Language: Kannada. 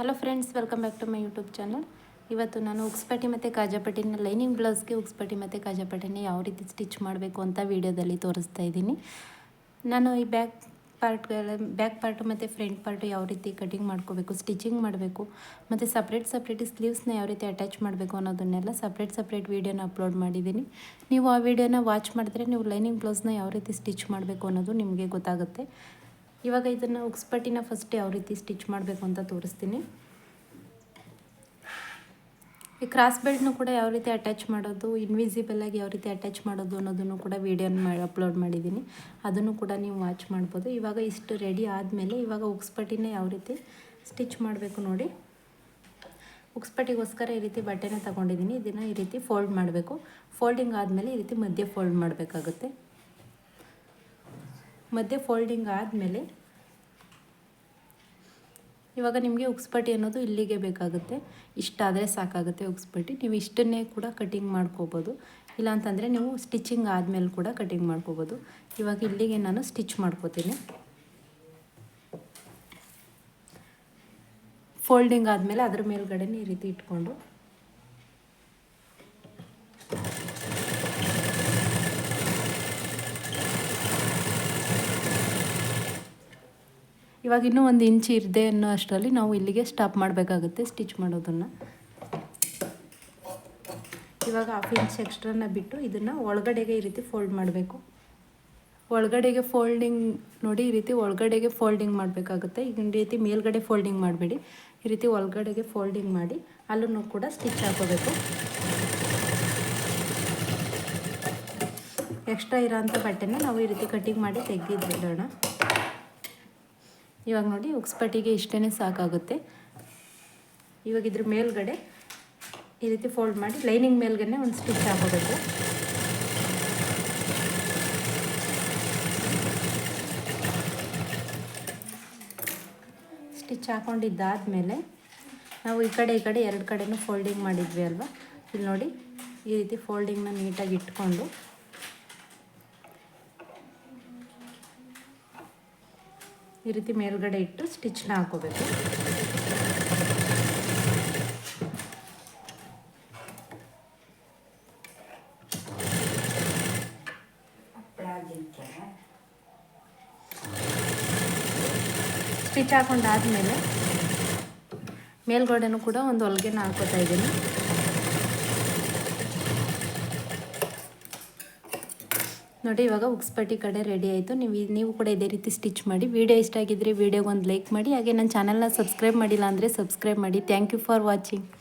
Hello friends welcome back to my YouTube channel ಇವತ್ತು ನಾನು ಉಕ್ಸ್ಪಟ್ಟಿ ಮತ್ತು ಕಾಜಾಪಟ್ಟಿನ ಲೈನಿಂಗ್ ಬ್ಲೌಸ್ಗೆ ಉಕ್ಸ್ಪಟ್ಟಿ ಮತ್ತು ಕಾಜಾಪಟ್ಟಿನ ಯಾವ ರೀತಿ ಸ್ಟಿಚ್ ಮಾಡಬೇಕು ಅಂತ ವೀಡಿಯೋದಲ್ಲಿ ತೋರಿಸ್ತಾ ಇದ್ದೀನಿ. ನಾನು ಈ ಬ್ಯಾಕ್ ಪಾರ್ಟ್ಗಳ ಬ್ಯಾಕ್ ಪಾರ್ಟು ಮತ್ತು ಫ್ರಂಟ್ ಪಾರ್ಟು ಯಾವ ರೀತಿ ಕಟಿಂಗ್ ಮಾಡ್ಕೋಬೇಕು ಸ್ಟಿಚಿಂಗ್ ಮಾಡಬೇಕು, ಮತ್ತು ಸಪ್ರೇಟ್ ಸಪ್ರೇಟ್ ಸ್ಲೀವ್ಸ್ನ ಯಾವ ರೀತಿ ಅಟ್ಯಾಚ್ ಮಾಡಬೇಕು ಅನ್ನೋದನ್ನೆಲ್ಲ ಸಪ್ರೇಟ್ ಸಪ್ರೇಟ್ ವೀಡಿಯೋನ ಅಪ್ಲೋಡ್ ಮಾಡಿದ್ದೀನಿ. ನೀವು ಆ ವಿಡಿಯೋನ ವಾಚ್ ಮಾಡಿದ್ರೆ ನೀವು ಲೈನಿಂಗ್ ಬ್ಲೌಸ್ನ ಯಾವ ರೀತಿ ಸ್ಟಿಚ್ ಮಾಡಬೇಕು ಅನ್ನೋದು ನಿಮಗೆ ಗೊತ್ತಾಗುತ್ತೆ. ಇವಾಗ ಇದನ್ನು ಉಕ್ಸ್ಪಟ್ಟಿನ ಫಸ್ಟ್ ಯಾವ ರೀತಿ ಸ್ಟಿಚ್ ಮಾಡಬೇಕು ಅಂತ ತೋರಿಸ್ತೀನಿ. ಈ ಕ್ರಾಸ್ ಬೆಲ್ಟ್ನು ಕೂಡ ಯಾವ ರೀತಿ ಅಟ್ಯಾಚ್ ಮಾಡೋದು ಇನ್ವಿಸಿಬಲ್ ಆಗಿ ಯಾವ ರೀತಿ ಅಟ್ಯಾಚ್ ಮಾಡೋದು ಅನ್ನೋದನ್ನು ಕೂಡ ವೀಡಿಯೋನ ಅಪ್ಲೋಡ್ ಮಾಡಿದ್ದೀನಿ. ಅದನ್ನು ಕೂಡ ನೀವು ವಾಚ್ ಮಾಡ್ಬೋದು. ಇವಾಗ ಇಷ್ಟು ರೆಡಿ ಆದಮೇಲೆ ಇವಾಗ ಉಕ್ಸ್ಪಟ್ಟಿನ ಯಾವ ರೀತಿ ಸ್ಟಿಚ್ ಮಾಡಬೇಕು ನೋಡಿ. ಉಕ್ಸ್ಪಟ್ಟಿಗೋಸ್ಕರ ಈ ರೀತಿ ಬಟ್ಟೆನ ತಗೊಂಡಿದ್ದೀನಿ. ಇದನ್ನು ಈ ರೀತಿ ಫೋಲ್ಡ್ ಮಾಡಬೇಕು. ಫೋಲ್ಡಿಂಗ್ ಆದಮೇಲೆ ಈ ರೀತಿ ಮಧ್ಯೆ ಫೋಲ್ಡ್ ಮಾಡಬೇಕಾಗುತ್ತೆ. ಮಧ್ಯೆ ಫೋಲ್ಡಿಂಗ್ ಆದಮೇಲೆ ಇವಾಗ ನಿಮಗೆ ಉಕ್ಸ್ಪಟ್ಟಿ ಅನ್ನೋದು ಇಲ್ಲಿಗೆ ಬೇಕಾಗುತ್ತೆ. ಇಷ್ಟಾದರೆ ಸಾಕಾಗುತ್ತೆ ಉಕ್ಸ್ಪಟ್ಟಿ ನೀವು ಇಷ್ಟನ್ನೇ ಕೂಡ ಕಟಿಂಗ್ ಮಾಡ್ಕೋಬೋದು. ಇಲ್ಲಾಂತಂದರೆ ನೀವು ಸ್ಟಿಚಿಂಗ್ ಆದಮೇಲೆ ಕೂಡ ಕಟಿಂಗ್ ಮಾಡ್ಕೋಬೋದು. ಇವಾಗ ಇಲ್ಲಿಗೆ ನಾನು ಸ್ಟಿಚ್ ಮಾಡ್ಕೋತೀನಿ. ಫೋಲ್ಡಿಂಗ್ ಆದಮೇಲೆ ಅದ್ರ ಮೇಲ್ಗಡೆ ಈ ರೀತಿ ಇಟ್ಕೊಂಡು ಇವಾಗ ಇನ್ನೂ ಒಂದು ಇಂಚ್ ಇರದೆ ಅನ್ನೋ ಅಷ್ಟರಲ್ಲಿ ನಾವು ಇಲ್ಲಿಗೆ ಸ್ಟಾಪ್ ಮಾಡಬೇಕಾಗುತ್ತೆ ಸ್ಟಿಚ್ ಮಾಡೋದನ್ನು. ಇವಾಗ ಹಾಫ್ ಇಂಚ್ ಎಕ್ಸ್ಟ್ರಾನ ಬಿಟ್ಟು ಇದನ್ನು ಒಳಗಡೆಗೆ ಈ ರೀತಿ ಫೋಲ್ಡ್ ಮಾಡಬೇಕು. ಒಳಗಡೆಗೆ ಫೋಲ್ಡಿಂಗ್ ನೋಡಿ ಈ ರೀತಿ ಒಳಗಡೆಗೆ ಫೋಲ್ಡಿಂಗ್ ಮಾಡಬೇಕಾಗುತ್ತೆ. ಈಗ ಈ ರೀತಿ ಮೇಲ್ಗಡೆ ಫೋಲ್ಡಿಂಗ್ ಮಾಡಬೇಡಿ. ಈ ರೀತಿ ಒಳಗಡೆಗೆ ಫೋಲ್ಡಿಂಗ್ ಮಾಡಿ ಅಲ್ಲೂ ಕೂಡ ಸ್ಟಿಚ್ ಹಾಕೋಬೇಕು. ಎಕ್ಸ್ಟ್ರಾ ಇರೋಂಥ ಬಟ್ಟೆನ ನಾವು ಈ ರೀತಿ ಕಟಿಂಗ್ ಮಾಡಿ ತೆಗೆದಿಡೋಣ ಇವಾಗ ನೋಡಿ ಉಕ್ಸ್ಪಟ್ಟಿಗೆ ಇಷ್ಟೇ ಸಾಕಾಗುತ್ತೆ. ಇವಾಗ ಇದ್ರ ಮೇಲ್ಗಡೆ ಈ ರೀತಿ ಫೋಲ್ಡ್ ಮಾಡಿ ಲೈನಿಂಗ್ ಮೇಲ್ಗಡೆ ಒಂದು ಸ್ಟಿಚ್ ಹಾಕೋಬೇಕು. ಸ್ಟಿಚ್ ಹಾಕೊಂಡಿದ್ದಾದಮೇಲೆ ನಾವು ಈ ಕಡೆ ಈ ಕಡೆ ಎರಡು ಕಡೆನೂ ಫೋಲ್ಡಿಂಗ್ ಮಾಡಿದ್ವಿ ಅಲ್ವಾ? ಇಲ್ಲಿ ನೋಡಿ ಈ ರೀತಿ ಫೋಲ್ಡಿಂಗ್ನ ನೀಟಾಗಿ ಇಟ್ಕೊಂಡು ಈ ರೀತಿ ಮೇಲ್ಗಡೆ ಇಟ್ಟು ಸ್ಟಿಚ್ನ ಹಾಕೋಬೇಕು. ಸ್ಟಿಚ್ ಹಾಕೊಂಡಾದ್ಮೇಲೆ ಮೇಲ್ಗಡೆನೂ ಕೂಡ ಒಂದು ಹೊಲಿಗೆನ ಹಾಕೋತಾ ಇದ್ದೀನಿ. ನೋಡಿ, ಇವಾಗ ಉಕ್ಸ್ಪಟ್ಟಿ ಕಡೆ ರೆಡಿ ಆಯಿತು. ನೀವು ನೀವು ಕೂಡ ಇದೇ ರೀತಿ ಸ್ಟಿಚ್ ಮಾಡಿ ವಿಡಿಯೋ ಇಷ್ಟ ಆಗಿದ್ದರೆ ವಿಡಿಯೋಗೆ ಒಂದು ಲೈಕ್ ಮಾಡಿ, ಹಾಗೆ ನನ್ನ ಚಾನಲ್ನ ಸಬ್ಸ್ಕ್ರೈಬ್ ಮಾಡಿಲ್ಲ ಅಂದರೆ ಸಬ್ಸ್ಕ್ರೈಬ್ ಮಾಡಿ. Thank you for watching